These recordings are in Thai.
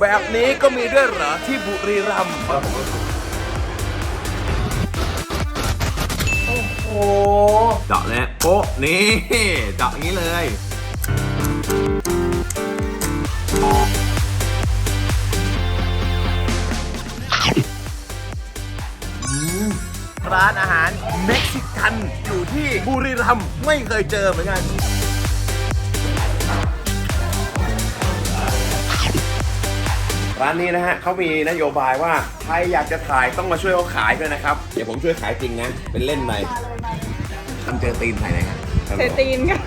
แบบนี้ก็มีด้วยเหรอที่บุรีรัมย์โอ้โหเจาะแล้วโป๊ะนี่เจาะอย่างนี้เลยร้านอาหารเม็กซิกันอยู่ที่บุรีรัมย์ไม่เคยเจอเหมือนกัน ร้านนี้นะฮะเขามีนโยบายว่าใครอยากจะถ่ายต้องมาช่วยเขาขายด้วยนะครับ เดี๋ยวผมช่วยขายจริงนะ เป็นเล่นไปทำเจอตีนถ่ายไหนครับเซตีนค่ะ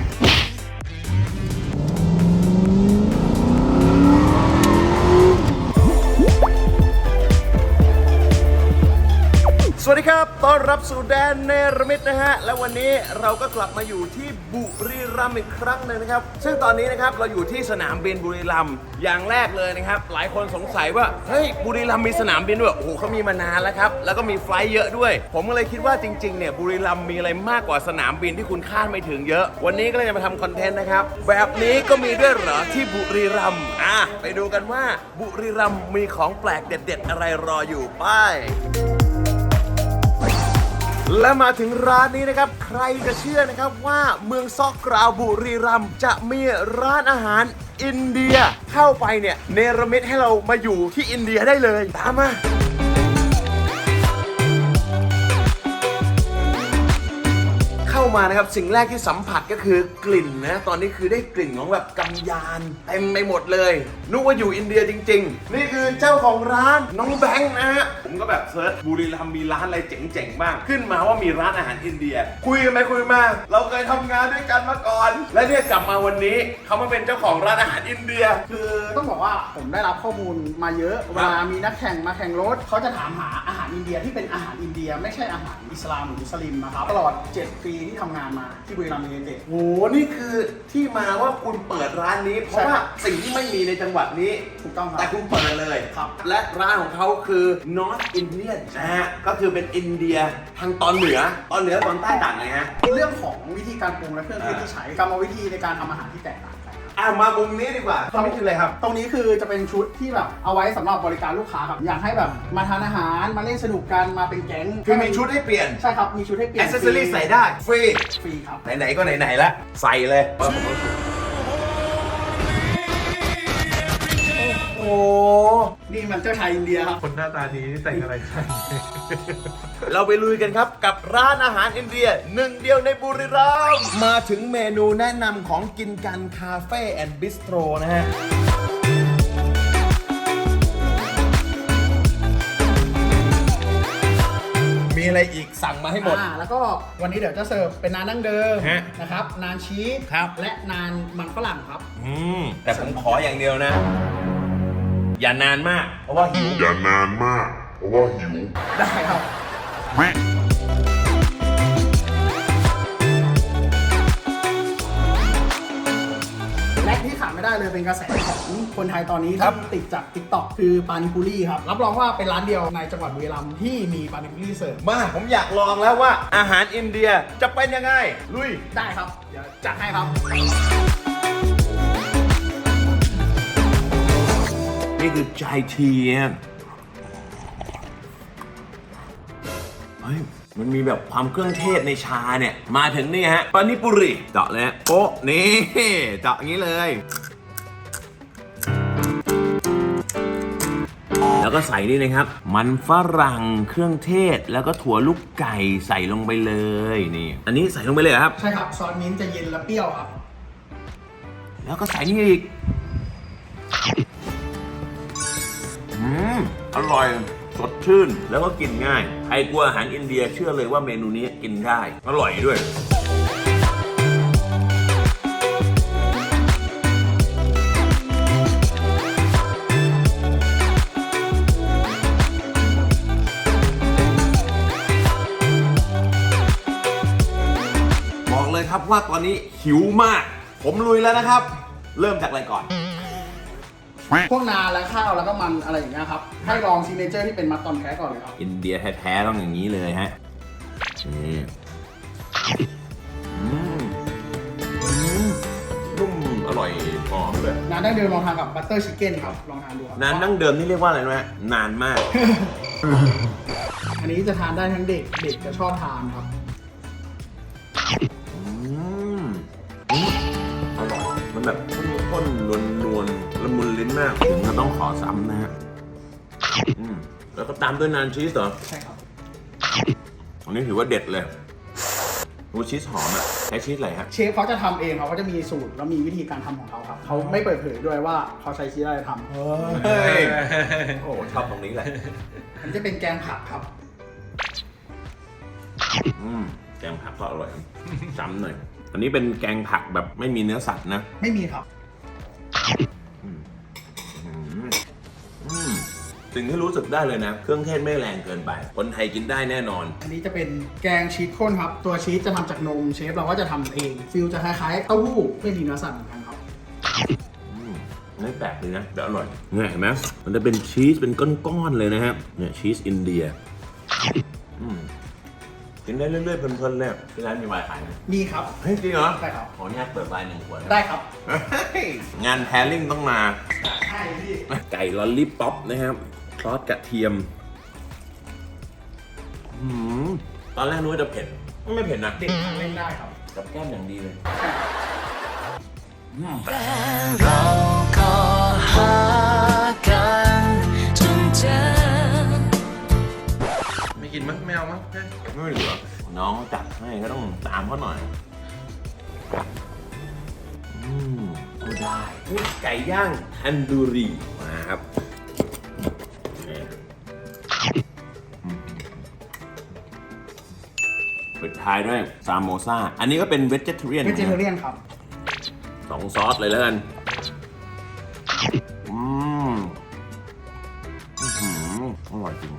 วัสดีครับ ต้อนรับสู่แดนเนรมิตนะฮะ และวันนี้เราก็กลับมาอยู่ที่บุรีรัมย์อีกครั้งหนึ่งนะครับ ซึ่งตอนนี้นะครับเราอยู่ที่สนามบินบุรีรัมย์ อย่างแรกเลยนะครับ หลายคนสงสัยว่า เฮ้ย บุรีรัมย์มีสนามบินด้วย โอ้โหเขามีมานานแล้วครับ แล้วก็มีไฟล์เยอะด้วย ผมก็เลยคิดว่าจริงๆ เนี่ย บุรีรัมย์มีอะไรมากกว่าสนามบินที่คุณคาดไม่ถึงเยอะ วันนี้ก็เลยจะมาทำคอนเทนต์นะครับ แบบนี้ก็มีด้วยเหรอที่บุรีรัมย์ อะ ไปดูกันว่าบุรีรัมย์มีของแปลกเด็ด ๆ อะไรรออยู่ไป และมาถึงร้านนี้นะครับ ใครจะเชื่อนะครับว่าเมืองซอกกราวบุรีรัมย์จะมีร้านอาหารอินเดียเข้าไปเนี่ยเนรมิตให้เรามาอยู่ที่อินเดียได้เลย ตามมา มานะครับสิ่งแรกที่สัมผัสก็คือกลิ่นนะตอนนี้คือได้กลิ่นของแบบกำยานเต็มไปหมดเลยนึกว่าอยู่อินเดียจริง ๆ นี่คือเจ้าของร้านน้องแบงค์นะฮะผมก็แบบเซิร์ชบุรีรัมย์มีร้านอะไรเจ๋งๆบ้างขึ้นมาว่ามีร้านอาหารอินเดีย คุยกันไปคุยมาเราเคยทำงานด้วยกันมาก่อน และเนี่ยกลับมาวันนี้เขามาเป็นเจ้าของร้านอาหารอินเดีย คือต้องบอกว่าผมได้รับข้อมูลมาเยอะเวลามีนักแข่งมาแข่งรถเขาจะถามหาอาหารอินเดียที่เป็นอาหารอินเดีย ไม่ใช่อาหารอิสลามหรือมุสลิมนะครับตลอด 7 ปีที่ทำงานมาที่บุรีรัมย์ยูไนเต็ดโหนี่คือที่มาว่าคุณเปิดร้านนี้ เพราะใช่ว่าสิ่งที่ไม่มีในจังหวัดนี้ ถูกต้องครับ แต่คุณเปิดเลย ครับ และร้านของเขาคือ North Indian นะฮะ ก็คือเป็นอินเดียทางตอนเหนือ ตอนเหนือตอนใต้ต่างไงฮะ เรื่องของวิธีการปรุงและเครื่องเทศที่ใช้กรรมวิธีในการทำอาหารที่แตกต่างกัน อะมามุมนี้ดีกว่าเขาไม่คืออะไรครับ ตรงนี้คือจะเป็นชุดที่แบบเอาไว้สำหรับบริการลูกค้าครับอยากให้แบบมาทานอาหารมาเล่นสนุกกันมาเป็นแก๊งคือมีชุดให้เปลี่ยนใช่ครับมีชุดให้เปลี่แอยน c เซสซอรี่ใส่ได้ฟรีฟรีครับ ไหนๆก็ไหนๆแล้วใส่เลย นี่มันเจ้าชายอินเดียครับ คนหน้าตาดีนี่แต่งอะไรกัน เราไปลุยกันครับกับร้านอาหารอินเดียหนึ่งเดียวในบุรีรัมย์มาถึงเมนูแนะนำของกินกันคาเฟ่แอนด์บิสโตรนะฮะ มีอะไรอีกสั่งมาให้หมด อ่าแล้วก็วันนี้เดี๋ยวจะเสิร์ฟเป็นนานนั่งเดิมฮะนะครับ นานชีสครับ และนานมันฝรั่งครับ อืมแต่ผมขออย่างเดียวนะ อย่านานมาก เพราะว่าหิว อย่านานมาก เพราะว่าหิว ได้ครับ และที่ขาดไม่ได้เลยเป็นกระแสของคนไทยตอนนี้ครับที่ติดจาก t ิ k t o k คือปานิปุรีครับ รับรองว่าเป็นร้านเดียวในจังหวัดบุรีรัมย์ที่มีปานิปุรีเสิร์ฟมาผมอยากลองแล้วว่าอาหารอินเดียจะเป็นยังไง ลุย ได้ครับ เดี๋ยวจัดให้ครับ นี่คือชายทีอะเฮ้ยมันมีแบบความเครื่องเทศในชาเนี่ย มาถึงนี่ฮะปานิปุริเจาะแล้วโป๊ะนี่เจาะอย่างนี้เลย แล้วก็ใส่นี่นะครับ มันฝรั่งเครื่องเทศแล้วก็ถั่วลูกไก่ใส่ลงไปเลยนี่ อันนี้ใส่ลงไปเลยเหรอครับ ใช่ครับ ซอสมิ้นท์จะเย็นและเปรี้ยวครับ แล้วก็ใส่นี่อีก มอร่อยสดชื่นแล้วก็กินง่ายใครกลัวอาหารอินเดียเชื่อเลยว่าเมนูนี้กินได้ อร่อยด้วย บอกเลยครับว่าตอนนี้หิวมาก ผมลุยแล้วนะครับ เริ่มจากอะไรก่อน พวกนาและข้าวแล้วก็มันอะไรอย่างเงี้ยครับ ให้ลองซิเนเจอร์ที่เป็นมัตตอนแท้ก่อนเลยครับ อินเดียแท้ๆต้องอย่างนี้เลยฮะนี่อืมอืมนุ่มอร่อยหอมเลยน้ำดั้งเดิมลองทานกับบัตเตอร์ชิคเก้นครับ ลองทานดูครับนานดั้งเดิมนี่เรียกว่าอะไรรู้ไหมนานมาก อันนี้จะทานได้ทั้งเด็กเด็กจะชอบทานครับ อืมอืมอร่อย มันแบบข้นๆนวลนวลๆ ละมุนลิ้นมากถึงจะต้องขอซ้ำนะฮะอืมแล้วก็ตามด้วยนานชีสเหรอ ใช่ครับ อันนี้ถือว่าเด็ดเลยโอ้ชีสหอมอะใช้ชีสอะไรฮะ เชฟเขาจะทำเองเขาก็จะมีสูตรแล้วมีวิธีการทำของเขาครับเขาไม่เปิดเผยด้วยว่าเขาใช้ชีสอะไรทำเฮ้ย โอ้ชอบตรงนี้แหละอันนี้จะเป็นแกงผักครับ อืมแกงผักก็อร่อยซ้ำหน่อย อันนี้เป็นแกงผักแบบไม่มีเนื้อสัตว์นะ ไม่มีครับ สิ่งที่รู้สึกได้เลยนะ เครื่องเทศไม่แรงเกินไป คนไทยกินได้แน่นอน อันนี้จะเป็นแกงชีสข้นครับ ตัวชีสจะทำจากนมเชฟเราก็จะทำเอง ฟิลจะคล้ายๆเต้าหู้ไม่มีเนื้อสัตว์เหมือนกันครับ อืมไม่แปลกเลยนะแต่อร่อยเนี่ยเห็นไหมมันจะเป็นชีสเป็นก้อนๆเลยนะครับเนี่ยชีสอินเดียอืมกินได้เรื่อยๆเพลินๆเลยที่ร้านมีไวน์ขายไหมมีครับ เฮ้ยจริงเหรอใช่ครับ ขออนุญาตเปิดไวน์หนึ่งขวดนะได้ครับเฮ้ยงานแพรลิ่งต้องมา ใช่พี่ ไก่ลอลลี่ป๊อปนะครับ ซอสกระเทียมอืมตอนแรกนึกว่าจะเผ็ด ไม่เผ็ดนะเด็กทานเล่นได้ครับกับแก้มอย่างดีเลยเราก็หากันจนเจอไม่กินมั้งไม่เอามั้งไม่เหลือน้องจัดให้ก็ต้องตามเขาหน่อยอืมก็ได้อุ๊ยไก่ย่างทันดูรีมาครับ ท้ายด้วยซามโมซาอันนี้ก็เป็นเวจเจ r เรียนเวจิเทเรียนครับ สองซอสเลยแล้วกัน อืมอื้อหืออร่อยจริง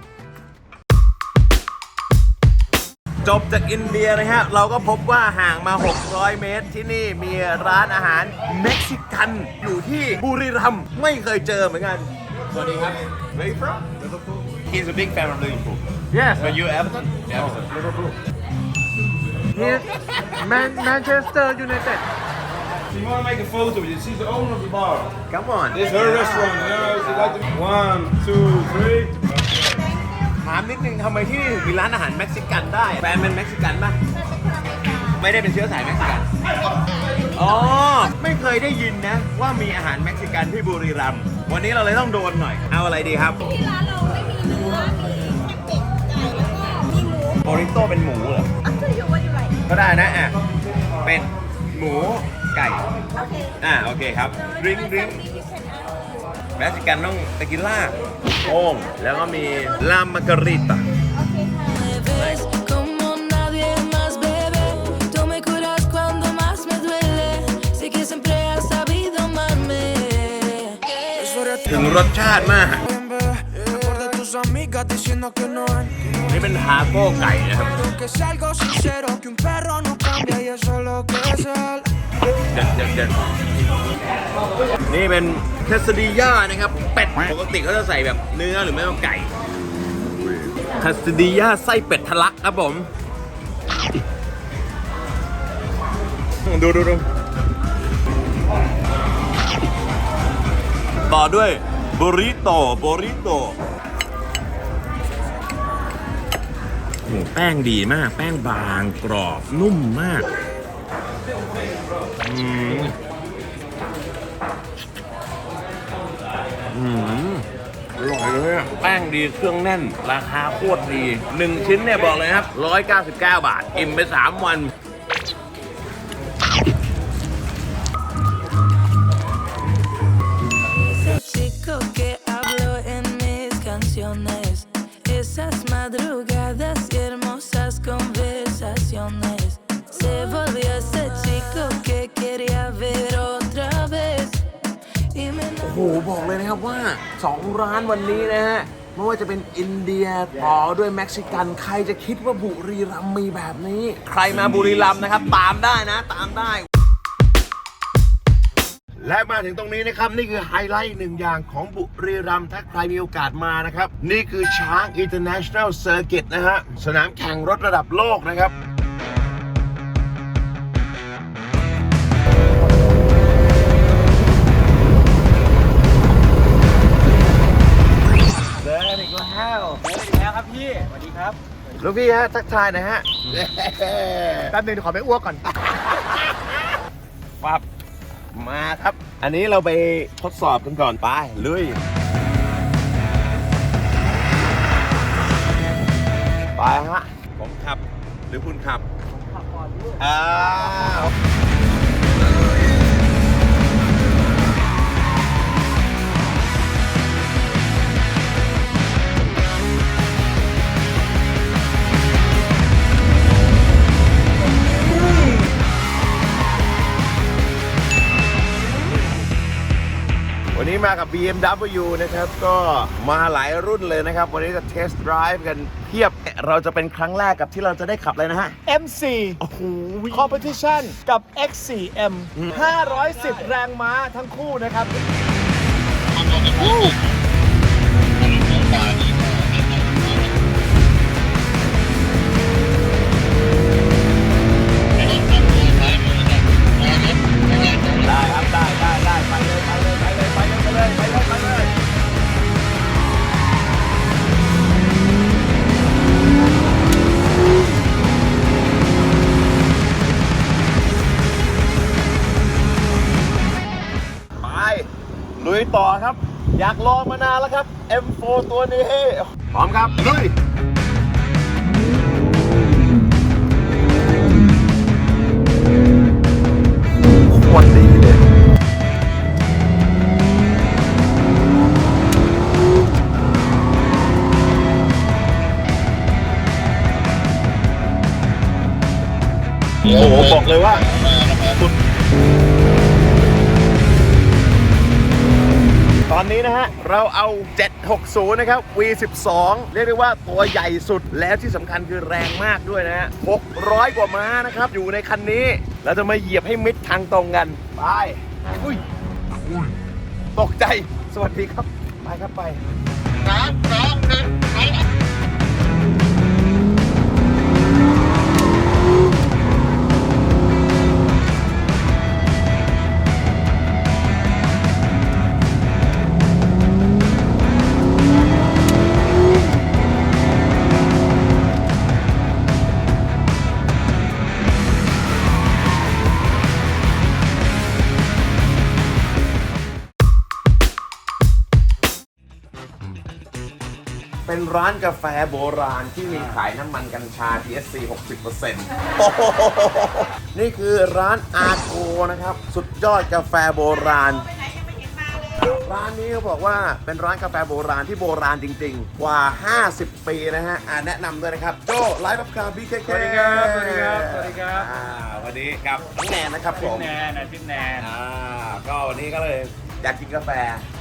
จบจากอินเดียนะฮะ เราก็พบว่าห่างมา 600 เมตรที่นี่มีร้านอาหารเม็กซิกันอยู่ที่บุรีรัมย์ไม่เคยเจอเหมือนกัน สวัสดีครับ Where you from Liverpool He's a big fan of Liverpool Yes. But you Everton Everton Liverpool He's Man- Manchester United. You want to make a photo with you? She's the owner of the bar. Come on This is her restaurant. You know, she like to... One, two, three. ถามนิดนึงทำไมที่นี่ถึงมีร้านอาหารเม็กซิกันได้แฟนเป็นเม็กซิกันป่ะไม่ได้เป็นเชื้อสายเม็กซิกันอ๋อไม่เคยได้ยินนะ ว่ามีอาหารเม็กซิกันที่บุรีรัมย์วันนี้เราเลยต้องโดนหน่อย เอาอะไรดีครับ ที่ร้านเราไม่มีเนื้อมีเป็ดไก่แล้วก็มีหมูโบริโต้เป็นหมูเหรอ ก็ได้นะอะเป็นหมูไก่โอเคอ่าโอเคครับดริงดริงเม็กซิกันต้องตะกิล่าโอ่งแล้วก็มีลามาการิตาโอเคค่ะ Me ves como nadie más, bebé. Tú me curas cuando más me duele. Sé que siempre has sabido amarme. Eso era ถึงรสชาติมาก Mejor de tus amigas diciendo que no es นี่เป็นทาโก้ไก่นะครับ que es algo sincero, que un perro no cambia y eso es lo que es él. เด็ดเด็ดเด็ดนี่เป็นเคสดิย่านะครับ เป็ด ปกติเขาจะใส่แบบเนื้อหรือไม่ก็ไก่คาสดิย่าไส้เป็ดทะลักครับผม ดูดูดูต่อด้วยบริโตบริโต แป้งดีมาก แป้งบางกรอบนุ่มมากอืมอืมอร่อยเลยอะแป้งดีเครื่องแน่น ราคาโคตรดีหนึ่งชิ้นเนี่ยบอกเลยครับ 199 บาท อิ่มไป 3 วัน บอกเลยนะครับว่า 2 ร้านวันนี้นะฮะไม่ว่าจะเป็นอินเดียต่อด้วยเม็กซิกัน ใครจะคิดว่าบุรีรัมย์มีแบบนี้ ใครมาบุรีรัมย์นะครับ ตามได้นะ ตามได้ และมาถึงตรงนี้นะครับ นี่คือไฮไลท์หนึ่งอย่างของบุรีรัมย์ถ้าใครมีโอกาสมานะครับ นี่คือช้าง International Circuit นะฮะสนามแข่งรถระดับโลกนะครับ ลูกพี่ฮะทักทายหน่อยฮะแป๊บนึงเดี๋ยวขอไปอ้วกก่อนปับมาครับ อันนี้เราไปทดสอบกันก่อนไปลุยไปฮะผมขับหรือคุณขับผมขับก่อนด้วยอ้าว วันนี้มากับ BMW นะครับ ก็มาหลายรุ่นเลยนะครับ วันนี้จะเทสต์ไดรฟ์กันเพียบ เราจะเป็นครั้งแรกกับที่เราจะได้ขับเลยนะฮะ MC โอ้โห Competition กับ X4M 510 แรงม้าทั้งคู่นะครับ ต่อครับ อยากลองมานานแล้วครับ M4 ตัวนี้ พร้อมครับลุยคตรดีเลยโอ้โหบอกเลยว่าสุด อนนี้นะฮะ เราเอา 760 นะครับ V12 เรียกได้ว่าตัวใหญ่สุดแล้วที่สำคัญคือแรงมากด้วยนะฮะ 600 กว่าม้านะครับ อยู่ในคันนี้ เราจะมาเหยียบให้มิดทางตรงกัน ไปอุ้ยตกใจ สวัสดีครับ ไปครับไปสองสองหนึ่ง ร้านกาแฟโบราณที่มีขายน้ำมันกัญชา TSC 60%โอ้โหนี่คือร้านอาโกนะครับ สุดยอดกาแฟโบราณ ร้านนี้เขาบอกว่าเป็นร้านกาแฟโบราณที่โบราณจริงๆ กว่า 50 ปีนะฮะอ่าแนะนำด้วยนะครับ โจไลฟ์บัฟคาร์บีเคสวัสดีครับสวัสดีครับสวัสดีครับอ่าวันนี้กับน้องแนนนะครับผมแนนอาทิตย์แนนอ่าก็วันนี้ก็เลยอยากกินกาแฟ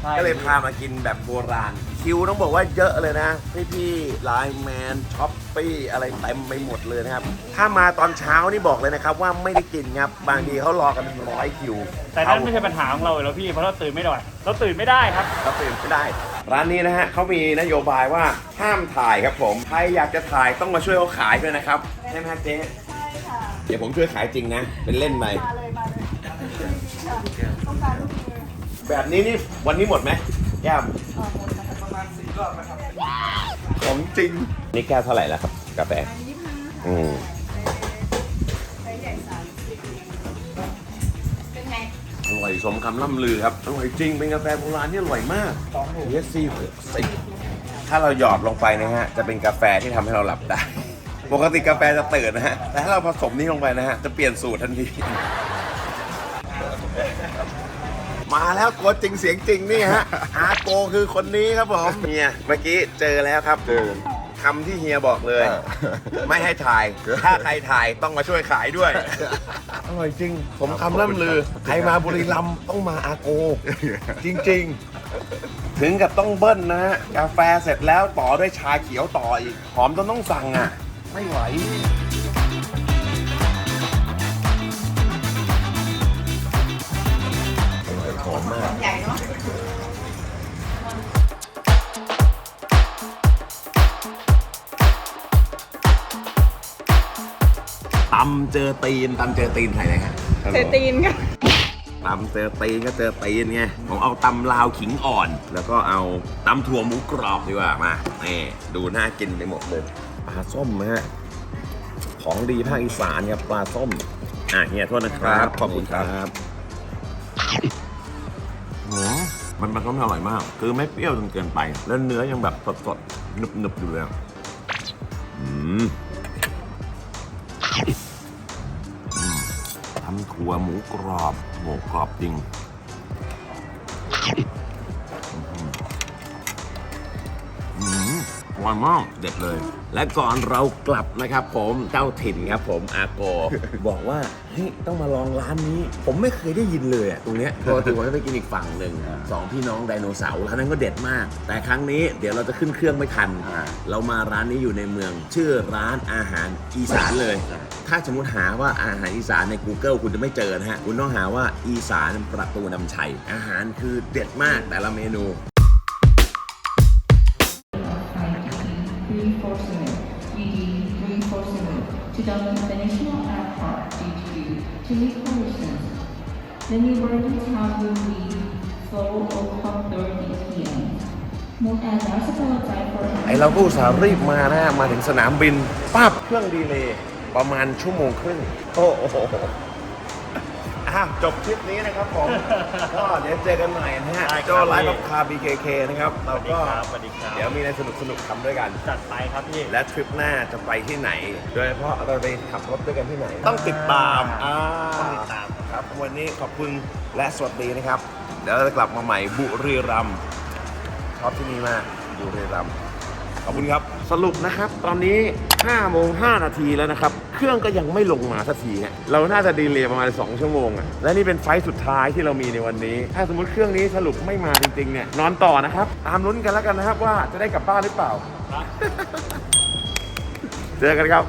ใช่ก็เลยพามากินแบบโบราณ คิวต้องบอกว่าเยอะเลยนะ พี่พี่ไลน์แมนช้อปปี้อะไรเต็มไปหมดเลยนะครับ ถ้ามาตอนเช้านี่บอกเลยนะครับ ว่าไม่ได้กินครับบางทีเขารอกันเป็นร้อยคิวแต่นั่นไม่ใช่ปัญหาของเราแล้วพี่เพราะเราตื่นไม่ได้เราตื่นไม่ได้ครับเราตื่นไม่ได้ ร้านนี้นะฮะเขามีนโยบายว่าห้ามถ่ายครับผมใครอยากจะถ่ายต้องมาช่วยเขาขายด้วยนะครับใช่ไหมฮะเจ๊เดี๋ยวผมช่วยขายจริงนะเป็นเล่นไปแบบนี้นี่วันนี้หมดไหมแก้วประมาณสี่รอบนะครับ ของจริง นี่แก้วเท่าไหร่แล้วครับ กาแฟอืมอร่อยสมคำล่ำลือครับ อร่อยจริง เป็นกาแฟโบราณที่อร่อยมากเอสซีหกสิบถ้าเราหยอดลงไปนะฮะ จะเป็นกาแฟที่ทำให้เราหลับได้ ปกติกาแฟจะตื่นนะฮะ แต่ถ้าเราผสมนี้ลงไปนะฮะ จะเปลี่ยนสูตรทันที มาแล้วตัวจริงเสียงจริงนี่ฮะ อาโกคือคนนี้ครับผมเฮียเมื่อกี้เจอแล้วครับเจอคำที่เฮียบอกเลย ไม่ให้ถ่าย ถ้าใครถ่ายต้องมาช่วยขายด้วย อร่อยจริง ผมคำล่ำลือ ใครมาบุรีรัมย์ต้องมาอาโก จริง ๆ ถึงกับต้องเบิ้ลนะฮะ กาแฟเสร็จแล้วต่อด้วยชาเขียวต่ออีก หอมจนต้องสั่งอะ ไม่ไหว อมมากตำเจอตีนตำเจอตีนใส่อะไรฮะเซตีนค่ะตำเจอตีนก็เจอตีนไงผมเอาตำลาวขิงอ่อน แล้วก็เอาตำถั่วหมูกรอบดีกว่ามานี่ดูน่ากินไปหมดเลยไปปลาส้มนะฮะของดีภาคอีสานครับปลาส้มอะเฮียโทษนะครับขอบคุณครับ หืมมันปลาส้มทำอร่อยมาก คือไม่เปรี้ยวจนเกินไป แล้วเนื้อยังแบบสดๆหนึบๆอยู่เลยอะอืมอืมทำถั่วหมูกรอบหมูกรอบจริง อร่อยมากเด็ดเลย และก่อนเรากลับนะครับ ผมเจ้าถิ่นครับผมอาโก บอกว่าเฮ้ยต้องมาลองร้านนี้ ผมไม่เคยได้ยินเลยอะตรงเนี้ยปกติผมจะไปกินอีกฝั่งหนึ่งสองพี่น้องไดโนเสาร์ร้านนั้นก็เด็ดมาก แต่ครั้งนี้เดี๋ยวเราจะขึ้นเครื่องไม่ทัน เรามาร้านนี้อยู่ในเมือง ชื่อร้านอาหารอีสานเลย ถ้าสมมติหาว่าอาหารอีสานใน Google คุณจะไม่เจอนะฮะคุณต้องหาว่าอีสานประตูนำชัย อาหารคือเด็ดมากแต่ละเมนู to the International Airport DTU to meet persons. The new boarding time will be 4 o'clock 30 p.m. Note and also apologize for ไอเราก็อุตส่าห์รีบมานะ มาถึงสนามบินปั๊บเครื่องดีเลย์ประมาณชั่วโมงครึ่งโอ้โห อะจบคลิปนี้นะครับผม ก็เดี๋ยวเจอกันใหม่นะฮะโจไลฟ์กับคา BKK นะครับเราก็เดี๋ยวมีอะไรสนุกสนุกๆทำด้วยกัน จัดไปครับพี่ และทริปหน้าจะไปที่ไหน โดยเฉพาะเราไปขับรถด้วยกันที่ไหน ต้องติดตามอ่าต้องติดตาม ครับ วันนี้ขอบคุณและสวัสดีนะครับ เดี๋ยวเราจะกลับมาใหม่บุรีรัมย์ชอบที่นี่มากบุรีรัมย์ขอบคุณครับ สรุปนะครับ ตอนนี้5โมง5นาทีแล้วนะครับ เครื่องก็ยังไม่ลงมาสักทีเนี่ยเราน่าจะดีเลย์ประมาณ 2 ชั่วโมงอะและนี่เป็นไฟล์สุดท้ายที่เรามีในวันนี้ ถ้าสมมติเครื่องนี้สรุปไม่มาจริงๆเนี่ยนอนต่อนะครับ ตามลุ้นกันแล้วกันนะครับว่าจะได้กลับบ้านหรือเปล่า เจอกันครับ